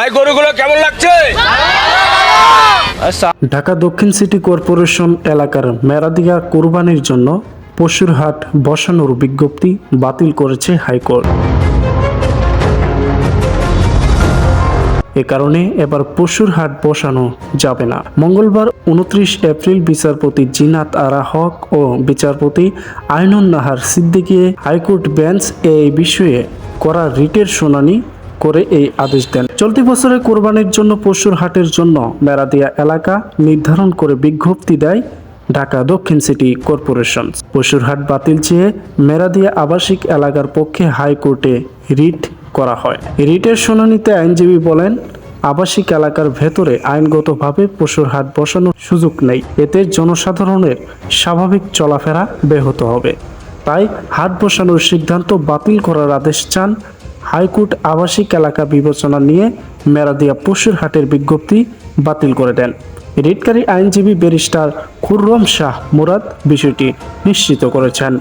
ভাই, গরুগুলো কেমন লাগছে? ঢাকা দক্ষিণ সিটি কর্পোরেশন এলাকার মেরাদিয়া কোরবানির জন্য পশুর হাট বসানোর বিজ্ঞপ্তি বাতিল করেছে হাইকোর্ট। এ কারণে এবার পশুর হাট বসানো যাবে না। মঙ্গলবার উনত্রিশ এপ্রিল বিচারপতি জিনাত আরা হক ও বিচারপতি Ainun Nahar Siddiqui high court bench এই বিষয়ে করা রিটের শুনানি করে এই আদেশ দেন। চলতি বছরে কোরবানির জন্য পশুর হাটের জন্য মেরাদিয়া এলাকা নির্ধারণ করে বিজ্ঞপ্তি দেয় ঢাকা দক্ষিণ সিটি কর্পোরেশন। পশুর হাট বাতিল চেয়ে মেরাদিয়া আবাসিক এলাকার পক্ষে হাইকোর্টে রিট করা হয়। রিটের শুনানিতে আইনজীবী বলেন, আবাসিক এলাকার ভেতরে আইনগতভাবে পশুর হাট বসানোর সুযোগ নেই। এতে জনসাধারণের স্বাভাবিক চলাফেরা ব্যাহত হবে। তাই হাট বসানোর সিদ্ধান্ত বাতিল করার আদেশ চান হাইকোর্ট আবাসিক এলাকা বিবেচনা নিয়ে মেরাদিয়া পশুর হাটের বিজ্ঞপ্তি বাতিল করে দেন। রিটকারী আইনজীবী ব্যারিস্টার খুররম শাহ মুরাদ বিষয়টি নিশ্চিত করেছেন।